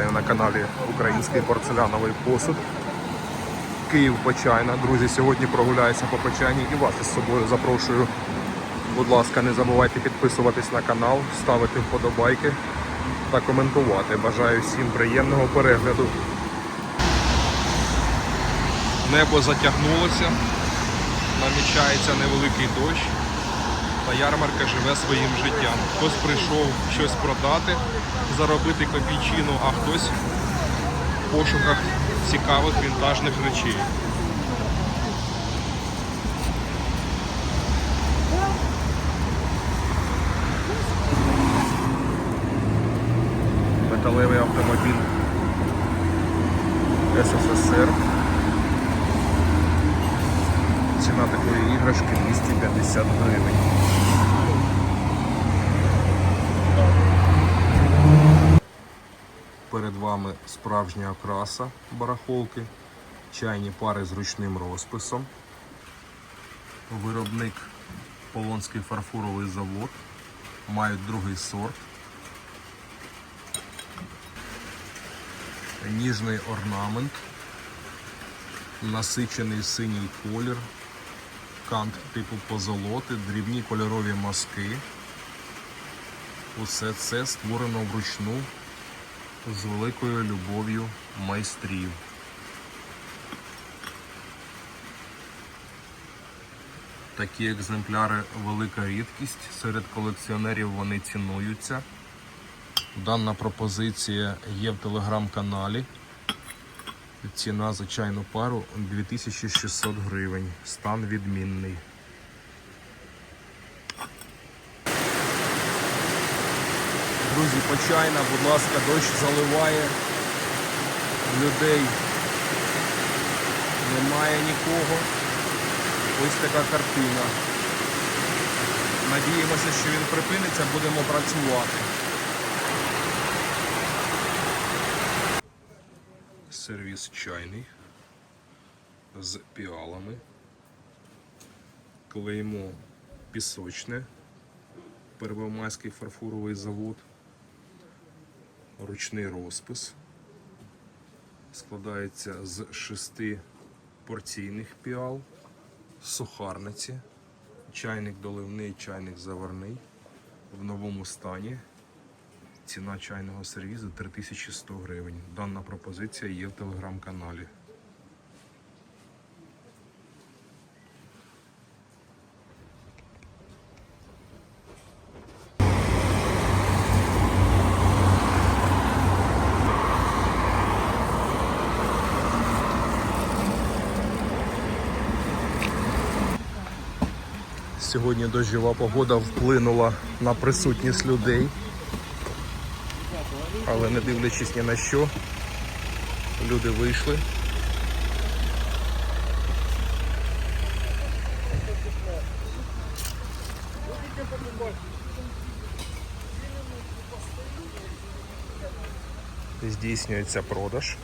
Вітаю на каналі Український порцеляновий посуд. Київ Почайна. Друзі, сьогодні прогуляюся по Почайні і вас із собою запрошую. Будь ласка, не забувайте підписуватись на канал, ставити вподобайки та коментувати. Бажаю всім приємного перегляду. Небо затягнулося, намічається невеликий дощ та ярмарка живе своїм життям. Хтось прийшов щось продати, заробити копійчину, а хтось в пошуках цікавих вінтажних речей. Металевий автомобіль СССР. Ціна такої іграшки 250 гривень. Перед вами справжня окраса барахолки, чайні пари з ручним розписом. Виробник Полонський фарфоровий завод. Мають другий сорт. Ніжний орнамент, насичений синій колір, кант типу позолоти, дрібні кольорові мазки. Усе це створено вручну з великою любов'ю майстрів. Такі екземпляри велика рідкість. Серед колекціонерів вони цінуються. Дана пропозиція є в телеграм-каналі. Ціна за пару 2600 гривень. Стан відмінний. Друзі, почайна, будь ласка, дощ заливає. Людей немає нікого. Ось така картина. Надіємося, що він припиниться, будемо працювати. Сервіс чайний з піалами. Клеймо пісочне. Первомайський фарфоровий завод. Ручний розпис. Складається з шести порційних піал, сухарниці, чайник доливний, чайник заварний в новому стані. Ціна чайного сервізу 3100 гривень. Дана пропозиція є в телеграм-каналі. Сьогодні дощова погода вплинула на присутність людей. Але не дивлячись ні на що, люди вийшли. Здійснюється продаж.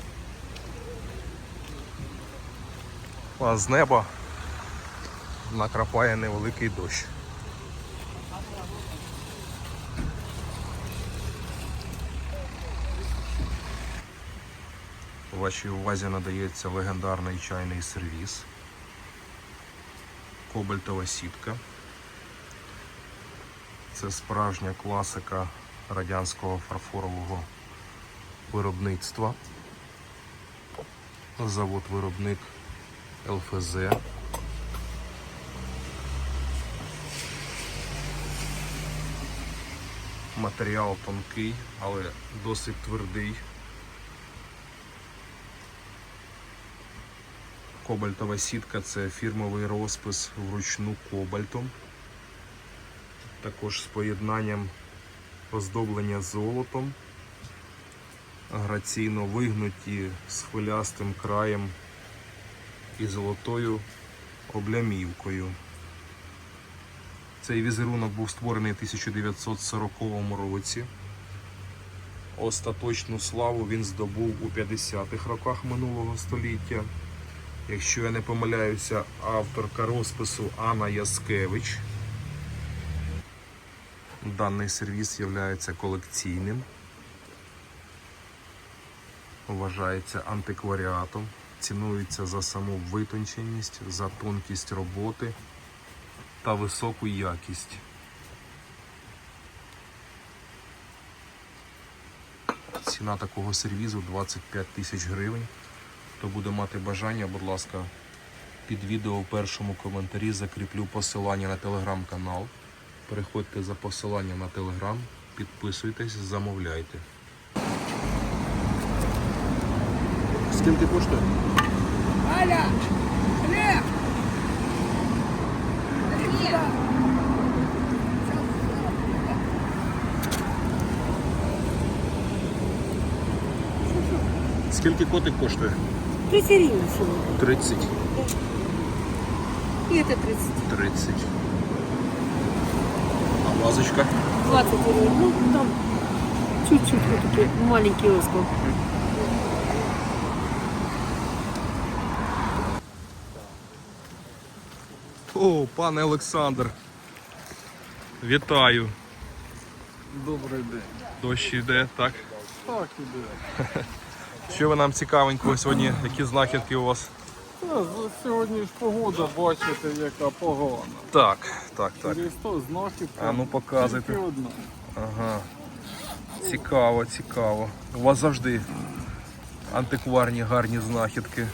А з неба накрапає невеликий дощ. Вашій увазі надається легендарний чайний сервіс. Кобальтова сітка. Це справжня класика радянського фарфорового виробництва. Завод-виробник ЛФЗ. Матеріал тонкий, але досить твердий. Кобальтова сітка це фірмовий розпис вручну кобальтом. Також з поєднанням оздоблення золотом, граційно вигнуті з хвилястим краєм і золотою облямівкою. Цей візерунок був створений в 1940 році. Остаточну славу він здобув у 50-х роках минулого століття. Якщо я не помиляюся, авторка розпису Анна Яскевич. Даний сервіс є колекційним. вважається антикваріатом, цінується за саму витонченість, за тонкість роботи та високу якість. Ціна такого сервізу 25 тисяч гривень. Хто буде мати бажання, будь ласка, під відео в першому коментарі закріплю посилання на телеграм-канал. Переходьте за посиланням на телеграм, підписуйтесь, замовляйте. Скільки коштує? Аля! Скільки котик коштує? 30 гривен сегодня. 30. И это 30. 30. А вазочка? 20 гривен. Ну, там чуть-чуть вот такие маленькие осколки. О, пане Олександр. Вітаю. Добрий день. Дощ йде, так? Так іде. Що ви нам цікавенького сьогодні? Які знахідки у вас? Та, сьогодні ж погода, бачите, яка погана. Так, так, так. Через то знахідка. А ну, показуйте. Одна. Ага. Цікаво, цікаво. У вас завжди антикварні гарні знахідки.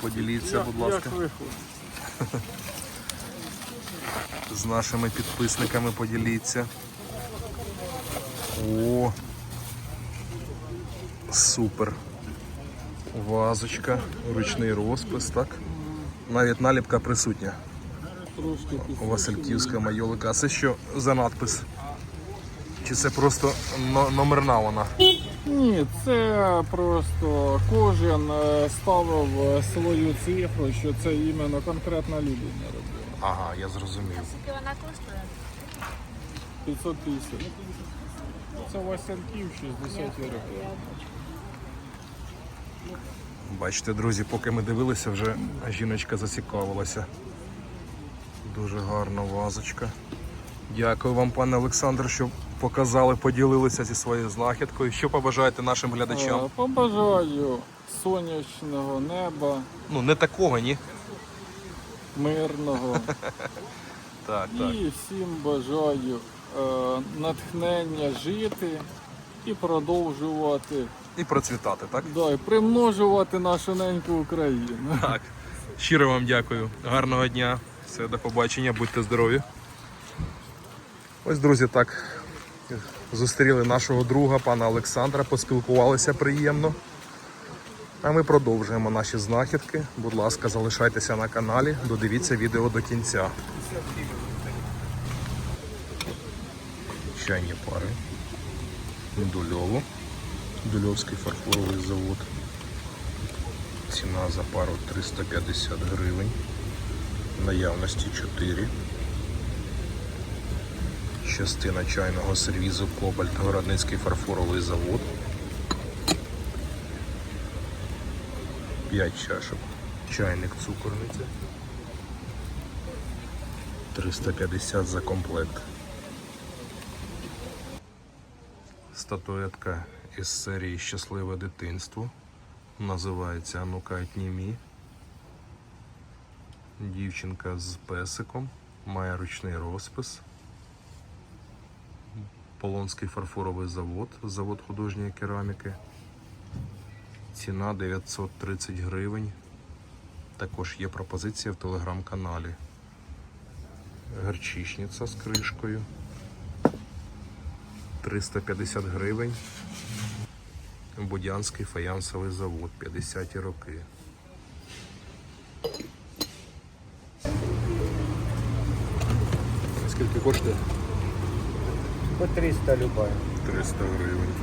Поділіться, Як- будь ласка, Як? З нашими підписниками поділіться. О! Супер. Вазочка, ручний розпис, так? Навіть наліпка присутня. Васильківська майолика. А це що за надпис? Чи це просто номерна вона? Ні, це просто кожен е, ставив е, свою цифру, що це іменно конкретна людина робила. Ага, я зрозумів. Скільки вона коштує? 550. Це Васильків 60 років. Бачите, друзі, поки ми дивилися, вже жіночка зацікавилася. Дуже гарна вазочка. Дякую вам, пане Олександр, що показали, поділилися зі своєю знахідкою. Що побажаєте нашим глядачам? Е, Побажаю сонячного неба, Ну, не такого, ні? мирного. Так, так. І всім бажаю е, натхнення жити і продовжувати, І процвітати, так? да, і примножувати нашу неньку Україну. Так. Щиро вам дякую. Гарного дня. Все, до побачення, будьте здорові. Ось, друзі, так. Зустріли нашого друга, пана Олександра, поспілкувалися приємно. А ми продовжуємо наші знахідки. Будь ласка, залишайтеся на каналі, додивіться відео до кінця. Чайні пари. Дульово. Дульовський фарфоровий завод. Ціна за пару 350 гривень. Наявності 4. Частина чайного сервізу Кобальт Городницький фарфоровий завод. 5 чашок. Чайник цукорниця. 350 за комплект. Статуетка із серії Щасливе дитинство. Називається Анука Німі. Дівчинка з песиком. Має ручний розпис. Полонський фарфоровий завод, завод художньої кераміки. Ціна 930 гривень. Також є пропозиція в телеграм-каналі. Герчичниця з кришкою. 350 гривень. Будянський фаянсовий завод, 50-ті роки. Скільки коштує? По 300 любая. 300 гривень.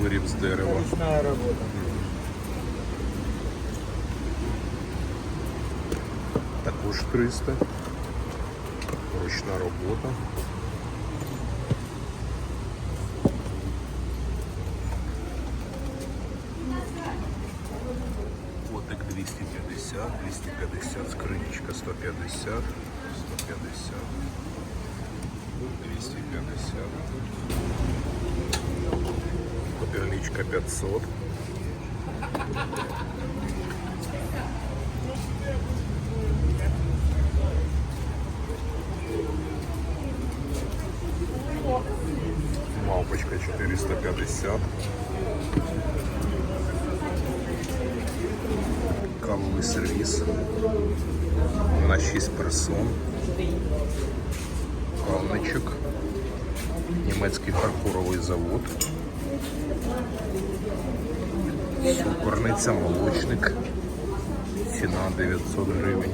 Виріб з дерева. Ручная работа. Також 300. Ручна робота. Котик 250, 250, скринічка 150, 150, 250. Поперличка 500. Мавпочка 450. Кавовий сервіс на 6 персон. Кавничок. Німецький фарфоровий завод. Сукорниця молочник. Ціна 900 гривень.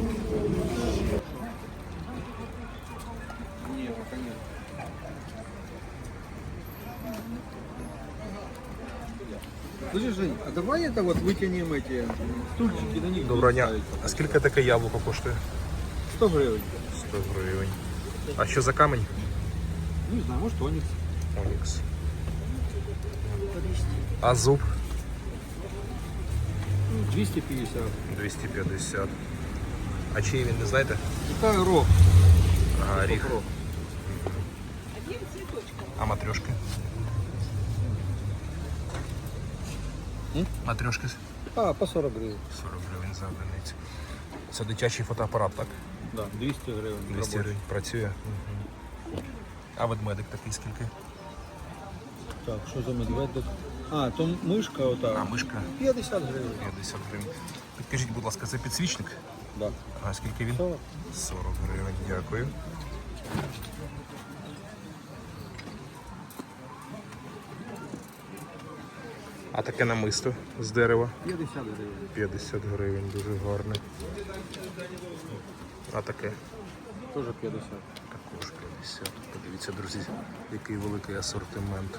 Слушай, Жень, а давай это вот вытянем эти стульчики на них. Доброго дня. ставить. А скільки таке яблуко коштує? 100 гривен. 100 гривень. А що за камінь? Ну, не знаю, может оникс. Онікс. А зуб? 250. 250. А чиї він не знаєте? Это рог. Ага, ріг. Рог. А матрешки? Матрешки А, по 40 гривен. 40 гривень за одиницю. Це дитячий фотоапарат, так? Да, 200 гривен. 200 рабочий. гривень працює. Мгм. А ведмедик такий скільки? Так, что за медведик? А, то мышка вот А мишка 50 гривен. 50 гривень. Підкажіть, будь ласка, це підсвічник? Да. А скільки він? 40. 40 гривень, дякую. А таке намисто з дерева 50 гривен. 50 гривень, дуже гарне. А таке Тоже 50. також 50. Подивіться, друзі, який великий асортимент.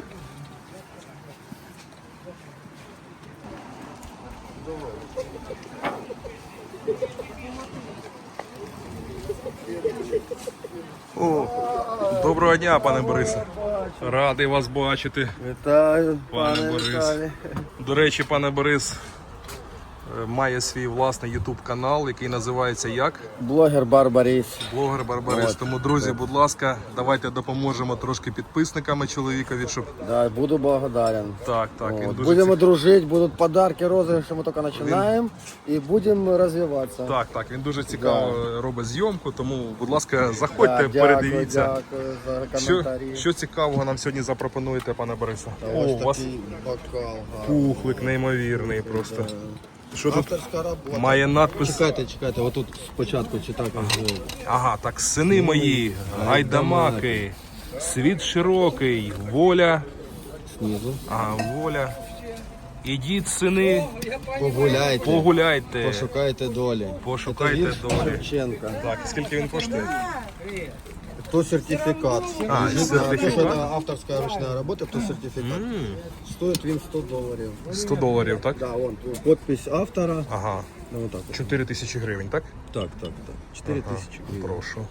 О, доброго дня, пане Борисе. Радий вас бачити. Вітаю, Пане пане Борис. До речі, пане Борис має свій власний YouTube канал, який називається як? Блогер Барбаріс. Блогер Барбарис. Тому, друзі, будь ласка, давайте допоможемо трошки підписниками чоловікові, щоб Да, буду благодарен. так, так, він Вот. дуже Будем цік- дружить, будут подарки, розыгрыши, мы только начинаем. И будем развиваться. Так, так, він дуже цікаво робить зйомку, тому, будь ласка, заходьте, Да, передивіться. Дякую, дякую за Що, коментарі. що цікавого нам сьогодні запропонуєте, пане Борисе? О, Ось у вас такий бокал. пухлик неймовірний просто. що тут Авторська робота. має надпис? Чекайте, чекайте, отут спочатку читати. Ага, так, сини мої, гайдамаки, світ широкий, воля, Снизу. ага, воля. Ідіть, сини, Погуляйте. погуляйте, Пошукайте долі. пошукайте долі. Шевченко. Так, скільки він коштує? То сертификат. А, то, что это авторская ручная работа, то сертификат. Стоит він 100 долларов. 100 доларів, так? Да, вон подпись автора. Ага, Ну, вот так. вот. 4 тисячі гривень, так? Так, так, так. 4 тисячі гривень. Прошу.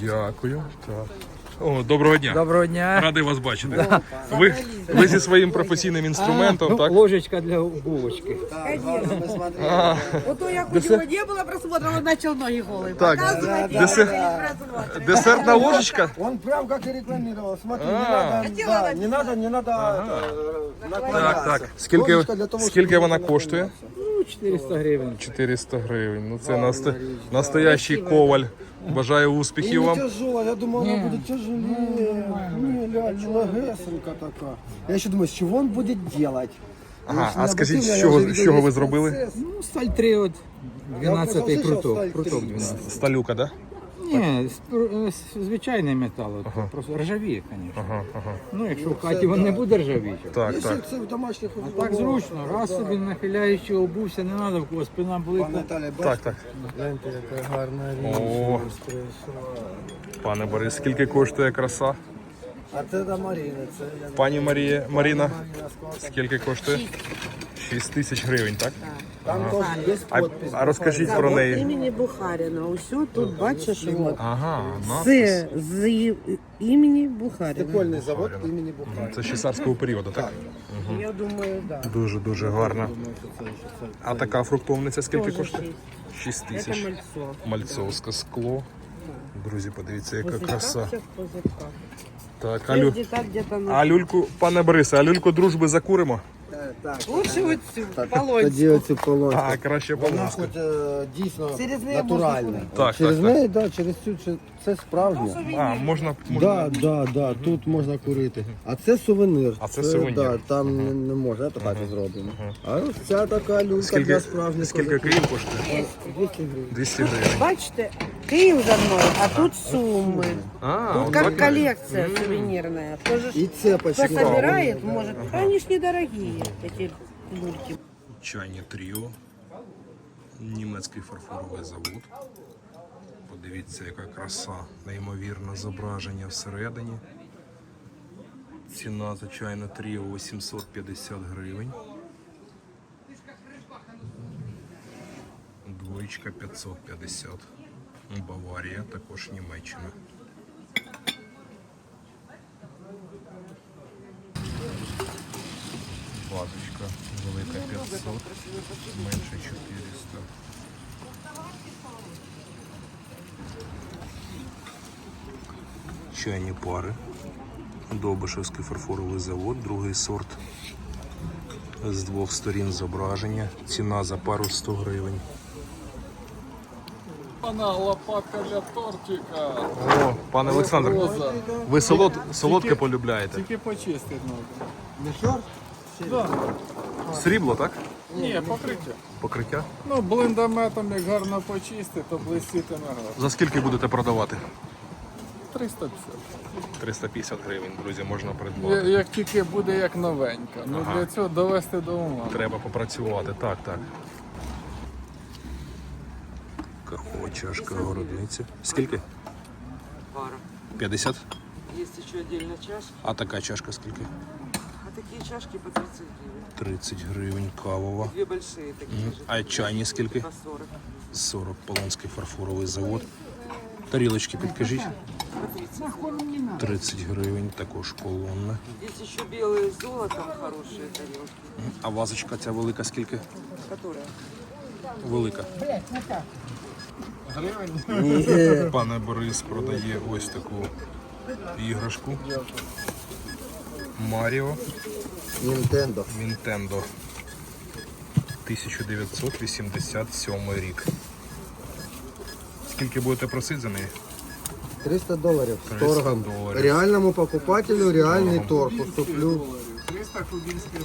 Дякую. Так. О, доброго дня. Доброго дня. Радий вас бачити. Ви, ви зі своїм професійним інструментом, ну, так? Ложечка для булочки. Главное, мы смотрели. Вот то я хоть его не было просмотра, он начал ноги голые. Так, Показывайте, десер- я просмотр. Десертна ложечка? Он прям как и рекламировал. Смотри, не А. надо, Хотела да, написать. не надо, не надо э, наклоняться. Так, так. Скільки, Ложечка для того, скільки щоб вона не коштує? наклонятися. Ну, 400 гривень. 400 гривень. Ну це наста... настоящий коваль. Бажаю успіхів успіхів не вам. я думав, она будет тяжелее. Ні, ля, легесенька такая. Я еще думаю, с чего он будет делать? Ага, а скажіть, з чого- з чого ви зробили? Ну, сталь 3 от 12 Я просто пруток. слышал, Пруток 12. Сталюка, да? Ні, звичайний метал. от, Просто ржавіє, звісно. Ага, ага. Ну, якщо в хаті він не буде ржавіти. Так, так. це в домашніх А так зручно, раз собі нахиляючи обувся, не треба, в кого спина болить. Пане Наталя, Так, бачите? так. Гляньте, яка гарна річ. О. Пане Борис, скільки коштує краса? А це до Маріни. Це Пані Марія, Маріна, Маріна скільки коштує? 6 тисяч гривень, так? Там теж є А, подпись. а розкажіть про неї. імені Бухаріна. Усьо тут бачиш от. Ага, надпис. Це з і- імені Бухаріна. Прикольний завод імені Бухарі. Це ще царського періоду, так? Я думаю, да. Дуже дуже гарно. А така фруктовниця скільки коштує? 6 Це тисяч. мальцо. Мальцовське скло. Друзі, подивіться, яка краса. позичка. Так, а, лю... На... а люльку, пане Борисе, а люльку дружби закуримо? Лучше вот всю, Тоді полоньку. оцю полонську. А, краще Вона полоска. хоч е, дійсно Через неї натуральна. можна Так, через так, так. неї, да, через цю це- це справжня. А, можна, можна. Да, да, да, тут можна курити. А це сувенир. А це сувенір. Да, там не, не можна, це так зроблено. А ось ця така люлька Скільки, для справжніх скільки козаків. Київ коштує? 200 гривень. 200 гривень. Бачите, Киев за мной, а тут суммы. А, Тут отак. как коллекция сувенирная. Кто же І цепочка. кто собирает, может. Они ж недорогие, эти люльки. Чайні тріо. Німецький фарфоровий завод. Подивіться, яка краса, неймовірне зображення всередині. Ціна за чайне тріо 850 гривень. Двоєчка 550. Баварія, також Німеччина. Вазочка велика 500, менше 400. Чайні пари. Довбишевський фарфоровий завод, другий сорт. З двох сторін зображення. Ціна за пару 100 гривень. Вона лопатка для тортика. О, пане Олександр, ви солод, солодке полюбляєте? Тільки почистити треба. Не шорт? Да. Срібло, так? Ні, покриття. Покриття. Ну, блиндометом, як гарно почистити, то блистітиме гарно. За скільки будете продавати? 350. 350 гривень, друзі, можна Я- придбати. Як тільки буде як новенька. Ну Ага. для цього довести до ума. Треба попрацювати, так, так. Кахова чашка городниця. Скільки? пара. 50? Есть еще отдельная чашка, А така чашка скільки? А такие чашки по 30 гривен. 30 гривень кавова. Две большие такие же, А чайні скільки? по 40. 40 Полонський фарфоровий завод. Тарілочки підкажіть. 30. 30 гривень, також колонна. Есть еще белые с золотом хорошие тарелки. А вазочка ця велика скільки? Которая? Велика. Пане Борис продає ось таку іграшку. Маріо Нінтендо. Nintendo. 1987 рік. Скільки будете просити за неї? 300 доларів з 300 торгом. доларів. Реальному покупателю реальний торг. Уступлю. 300 кубинских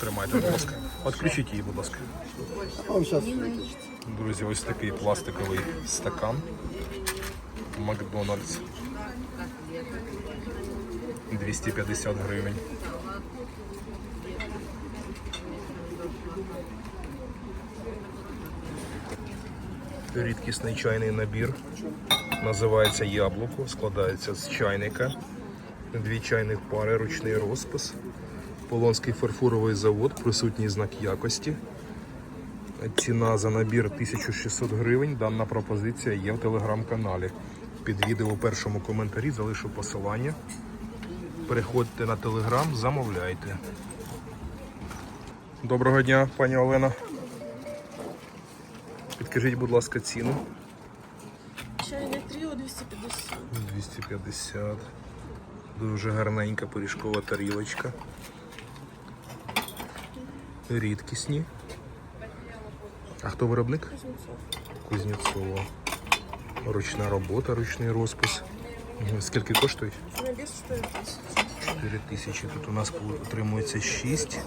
Тримайте, будь ласка. Відключіть її, будь ласка. Зараз Друзі, ось такий пластиковий стакан. Макдональдс. 250 гривень. Рідкісний чайний набір. Називається яблуко. Складається з чайника. Дві чайних пари, ручний розпис. Полонський фарфоровий завод, присутній знак якості. Ціна за набір 1600 гривень. Дана пропозиція є в телеграм-каналі. Під відео у першому коментарі залишу посилання. Переходьте на телеграм, замовляйте. Доброго дня, пані Олена. Підкажіть, будь ласка, ціну. Чайне тріо 250. 250. Дуже гарненька пиріжкова тарілочка. Рідкісні. А хто виробник? Кузнєцова. Ручна робота, ручний розпис. Скільки коштують? Набір 4 тисячі. 4 тисячі. Тут у нас отримується 6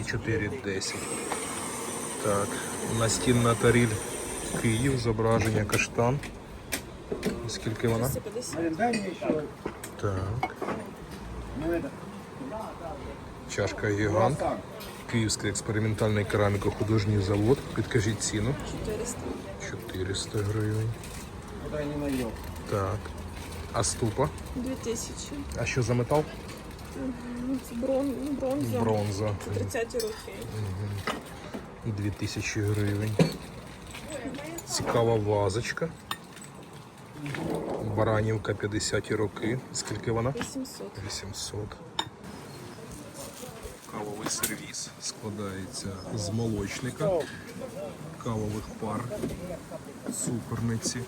і 4 10. Так, настінна таріль Київ, зображення каштан. Скільки вона? 250. Так. Чашка гігант. Київський експериментальний кераміко-художній завод. Підкажіть ціну. 400. 400 гривень. Так. А ступа? 2000. А що за метал? Це брон, бронза. Бронза. 30 роки. 2000 гривень. Цікава вазочка. Баранівка 50 роки. Скільки вона? 800. 800. Кавовий сервіс складається з молочника, кавових пар, цукорниці,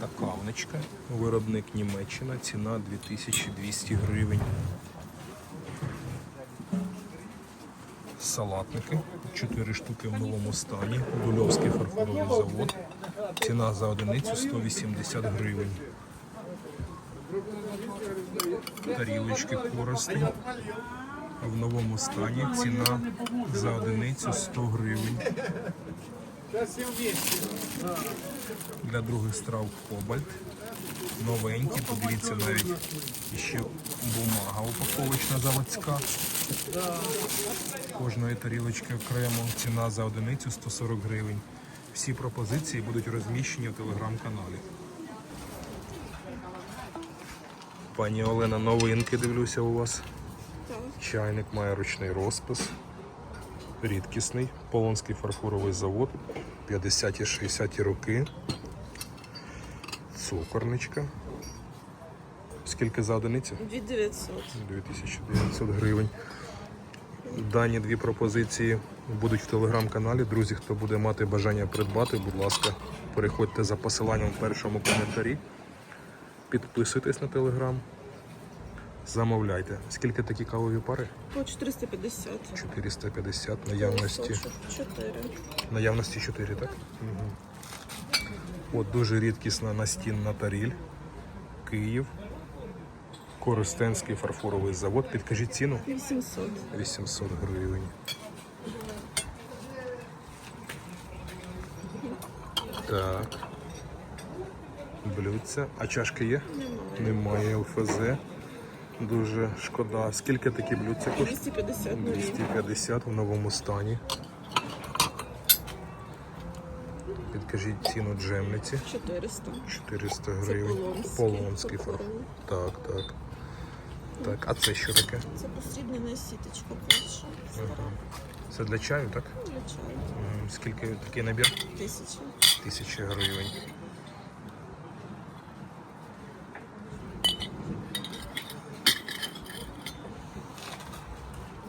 та кавничка. Виробник Німеччина, ціна 2200 гривень. Салатники 4 штуки в новому стані. Дульовський фарфоровий завод. Ціна за одиницю 180 гривень. Тарілочки користі. В новому стані ціна за одиницю 100 гривень. Для других страв кобальт. Новенькі, подивіться навіть ще бумага упаковочна заводська. Кожної тарілочки окремо. Ціна за одиницю 140 гривень. Всі пропозиції будуть розміщені в телеграм-каналі. Пані Олена, новинки дивлюся у вас. Чайник має ручний розпис. Рідкісний. Полонський фарфоровий завод. 50-60 роки. Цукорничка. Скільки за одиницю? 2900. 2900 гривень. Дані дві пропозиції будуть в телеграм-каналі. Друзі, хто буде мати бажання придбати, будь ласка, переходьте за посиланням в першому коментарі. Підписуйтесь на телеграм. Замовляйте. Скільки такі кавові пари? По 450. 450 наявності. 4. Наявності 4, так? Угу. От дуже рідкісна настінна таріль. Київ. Коростенський фарфоровий завод. Підкажіть ціну. 800. 800 гривень. Так. Блюдця. А чашки є? Немає. Немає ЛФЗ. Дуже шкода. Скільки такі блюдця коштують? 250 нові. 250 в новому стані. Підкажіть ціну джемниці. 400. 400 гривень. полонський, Полонський фарфор. Так, так. Так, а це що таке? Це посрібнена сіточка перша. Ага. Це для чаю, так? Для чаю. М, Скільки такий набір? Тисяча. Тисяча гривень.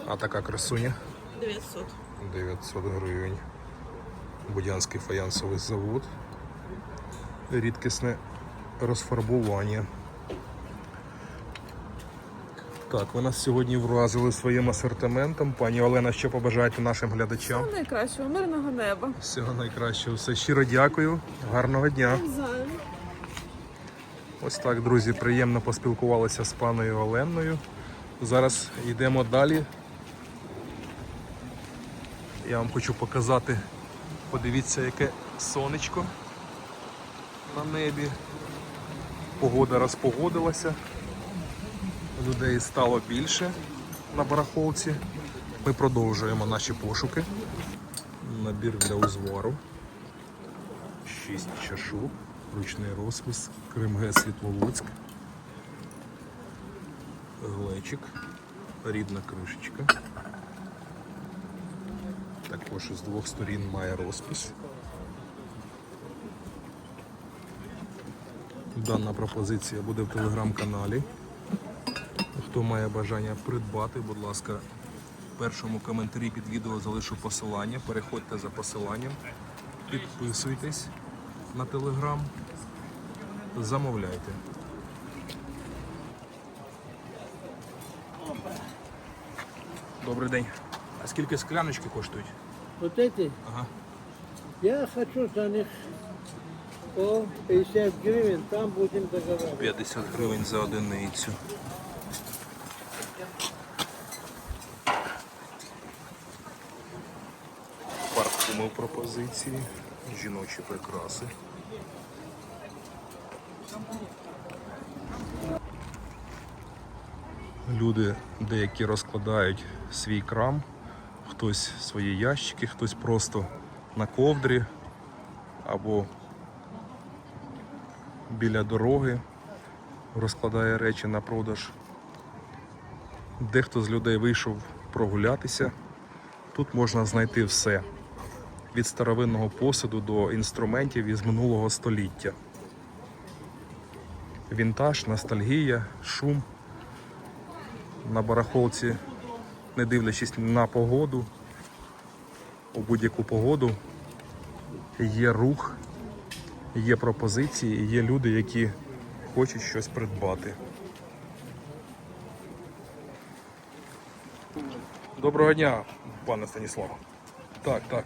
А така красуня 900. 900 гривень. Будянський фаянсовий завод. Рідкісне розфарбування. Так, ви нас сьогодні вразили своїм асортиментом. Пані Олена, що побажаєте нашим глядачам? Найкращого мирного неба. Всього найкращого. Все щиро дякую. Гарного дня. Взаєм. Ось так, друзі, приємно поспілкувалися з паною Оленою. Зараз йдемо далі. Я вам хочу показати, подивіться, яке сонечко на небі. Погода розпогодилася. Людей стало більше на барахолці. Ми продовжуємо наші пошуки. Набір для узвару. 6 чашок, ручний розпис, Кримге Світловодськ, глечик, рідна кришечка. Також з двох сторін має розпис. Дана пропозиція буде в телеграм-каналі. Хто має бажання придбати, будь ласка, в першому коментарі під відео залишу посилання. Переходьте за посиланням, підписуйтесь на телеграм, замовляйте. Добрий день. А скільки скляночки коштують? Вот эти, Ага. я хочу за них по 50 гривен, там будем договариваться. 50 гривень за одиницю. Парфуми в пропозиції, жіночі прикраси. Люди деякі розкладають свій крам, хтось свої ящики, хтось просто на ковдрі або біля дороги розкладає речі на продаж. Дехто з людей вийшов прогулятися. Тут можна знайти все. Від старовинного посуду до інструментів із минулого століття. Вінтаж, ностальгія, шум. На барахолці, не дивлячись на погоду, у будь-яку погоду є рух Є пропозиції, є люди, які хочуть щось придбати. Доброго дня, пане Станіслав. Так, так.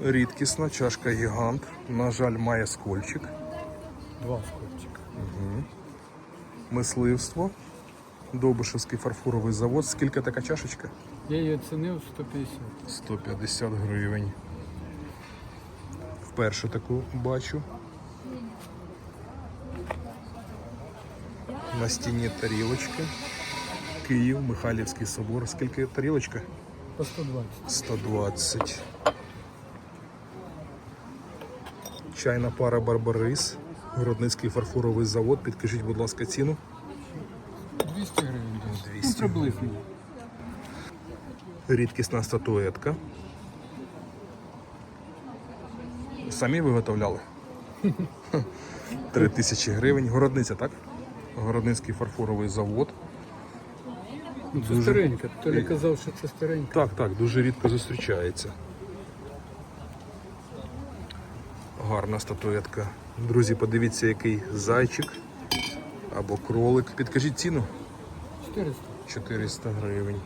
Рідкісна чашка гігант. На жаль, має скольчик. Два скольчика. Мисливство. Довбишевський фарфоровий завод. Скільки така чашечка? Я її оцінив 150. 150 гривень. Вперше таку бачу. На стіні тарілочки. Київ, Михайлівський собор. Скільки тарілочка? По 120. 120. Чайна пара Барбарис. Городницький фарфоровий завод. Підкажіть, будь ласка, ціну. 200 гривень. десь. 200 Ну, приблизно. Рідкісна статуетка. Самі виготовляли? Три тисячі гривень. Городниця, так? Городницький фарфоровий завод. Ну, це Дуже- старенька. Толя казав, що це старенька. Так, так, дуже рідко зустрічається. Гарна статуетка. Друзі, подивіться, який зайчик або кролик. Підкажіть ціну 400. 400 гривень.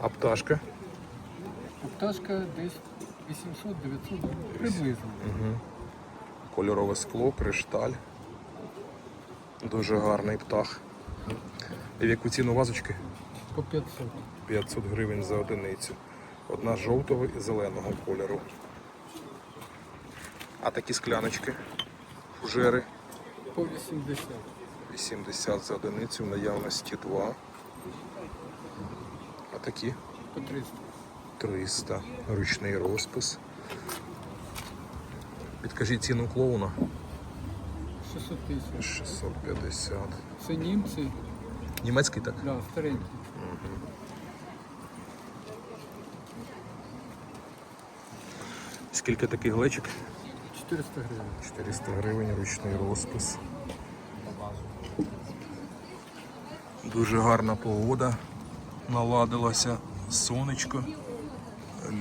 А пташка? А пташка десь 800-900 приблизно. Кольорове скло, кришталь. Дуже гарний птах. І в яку ціну вазочки? По 500. 500 гривень за одиницю. Одна жовтого і зеленого кольору. А такі скляночки, фужери По 80. 80 за одиницю, в наявності 2. А такі По 300. 300. Ручний розпис. Підкажіть ціну клоуна 600 тисяч. 650. Це німці, Німецький так? да, старенькі. Скільки такий глечик? 400 гривень. 400 гривень, ручний розпис. Дуже гарна погода. Наладилася сонечко.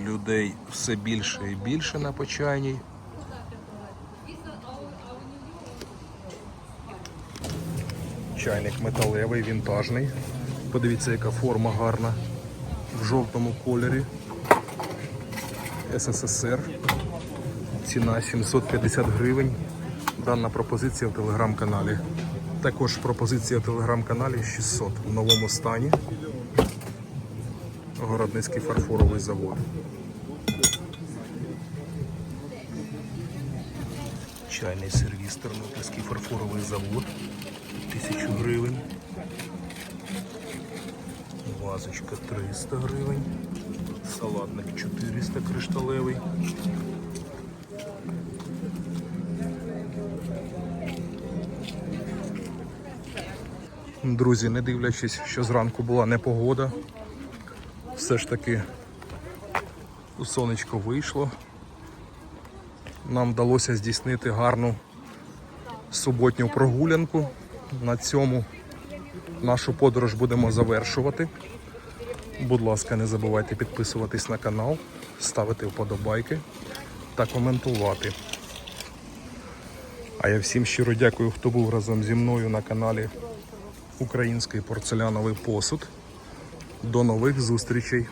Людей все більше і більше на почайній. Чайник металевий, вінтажний. Подивіться, яка форма гарна в жовтому кольорі. СССР. Ціна 750 гривень. Дана пропозиція в телеграм-каналі. Також пропозиція в телеграм-каналі 600 в новому стані. Городницький фарфоровий завод. Чайний сервіс Тернопільський фарфоровий завод. 1000 гривень. Вазочка 300 гривень. Салатник 400 кришталевий. Друзі, не дивлячись, що зранку була непогода, все ж таки у сонечко вийшло. Нам вдалося здійснити гарну суботню прогулянку. На цьому нашу подорож будемо завершувати. Будь ласка, не забувайте підписуватись на канал, ставити вподобайки та коментувати. А я всім щиро дякую, хто був разом зі мною на каналі Український порцеляновий посуд. До нових зустрічей!